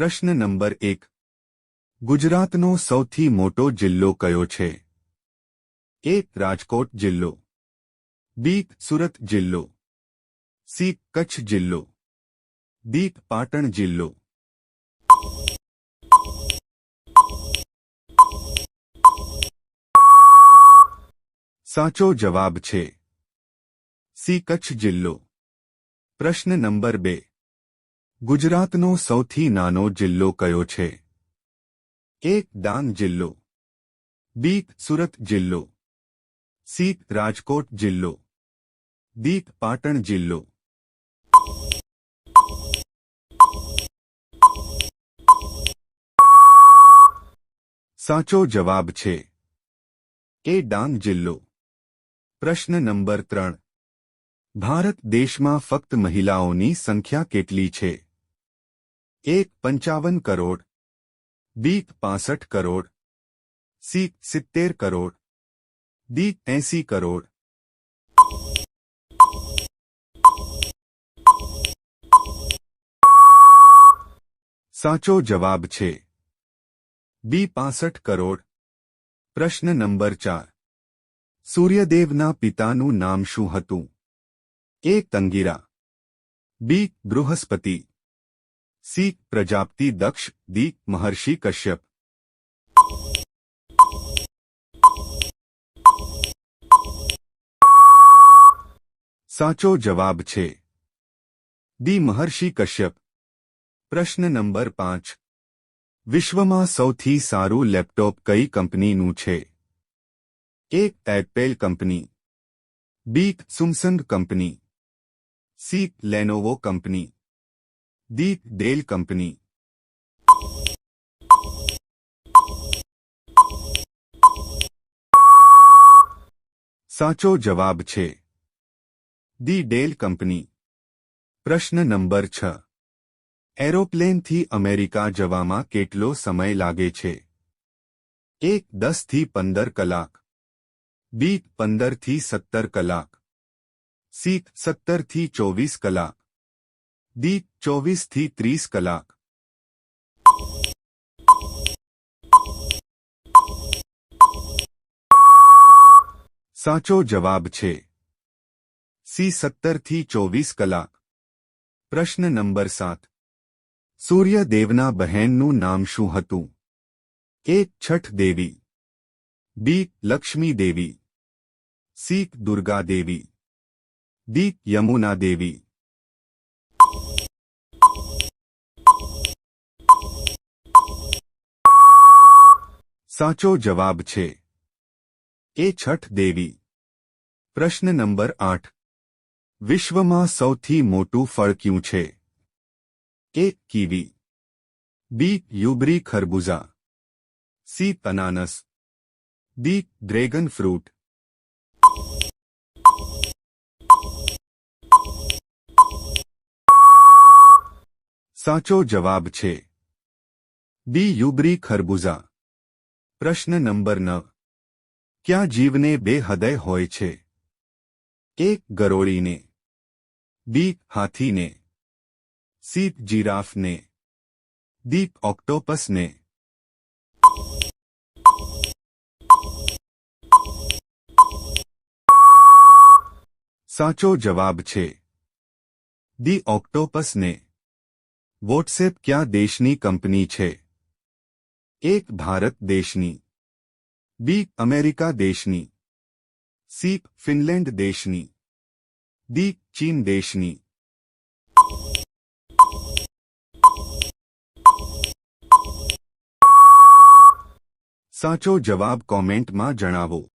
પ્રશ્ન નંબર એક ગુજરાતનો સૌથી મોટો જિલ્લો કયો છે એ રાજકોટ જિલ્લો બી સુરત જિલ્લો સી કચ્છ જિલ્લો દી પાટણ જિલ્લો સાચો જવાબ છે સી કચ્છ જિલ્લો પ્રશ્ન નંબર બે गुजरात નો સૌથી નાનો જિલ્લો કયો છે એ કાન જિલ્લો બી સુરત જિલ્લો સી રાજકોટ જિલ્લો દી પાટણ જિલ્લો સાચો જવાબ છે એ ડામ જિલ્લો પ્રશ્ન નંબર 3 ભારત દેશમાં ફક્ત મહિલાઓની સંખ્યા કેટલી છે एक पंचावन करोड़ बी पांसठ करोड़ सी सितर करोड़ डी ऐसी करोड़ साचो जवाब छे बी पांसठ करोड़ प्रश्न नंबर चार सूर्यदेवना पिता नाम शू एक तंगीरा B Brihaspati C Prajapati Daksh D Maharshi Kashyap સાચો જવાબ છે દી મહર્ષિ કશ્યપ પ્રશ્ન નંબર પાંચ વિશ્વમાં સૌથી સારું લેપટોપ કઈ કંપનીનું છે A Apple company B Samsung company C Lenovo company d Dell company साचो जवाब छे d Dell company प्रश्न नंबर 6 एरोप्लेन થી અમેરિકા જવા માં કેટલો સમય લાગે છે a 10 થી 15 કલાક b 15 થી 70 કલાક c 70 થી 24 કલાક दी चौबीस थी तीस कलाक साचो जवाब छे सी सत्तर थी चौबीस कलाक प्रश्न नंबर सात सूर्य देवना बहन नाम शूहत A Chhath Devi B Lakshmi Devi C Durga Devi D Yamuna Devi સાચો જવાબ છે એ છઠ દેવી પ્રશ્ન નંબર આઠ વિશ્વમાં સૌથી મોટું ફળ કયું છે એ કીવી બી યુબરી ખરબૂજા સી અનાનસ દી ડ્રેગન ફ્રૂટ સાચો જવાબ છે બી યુબરી ખરબૂજા પ્રશ્ન નંબર નવ ક્યાં જીવને બે હૃદય હોય છે એક ગરોળીને બી હાથીને સી જીરાફને દીપ ઓક્ટોપસને સાચો જવાબ છે દી ઓક્ટોપસને વોટ્સએપ ક્યાં દેશની કંપની છે एक भारत देशनी बी अमेरिका देशनी सी फिनलैंड देशनी डी चीन देशनी साचो जवाब कॉमेंट में जनावो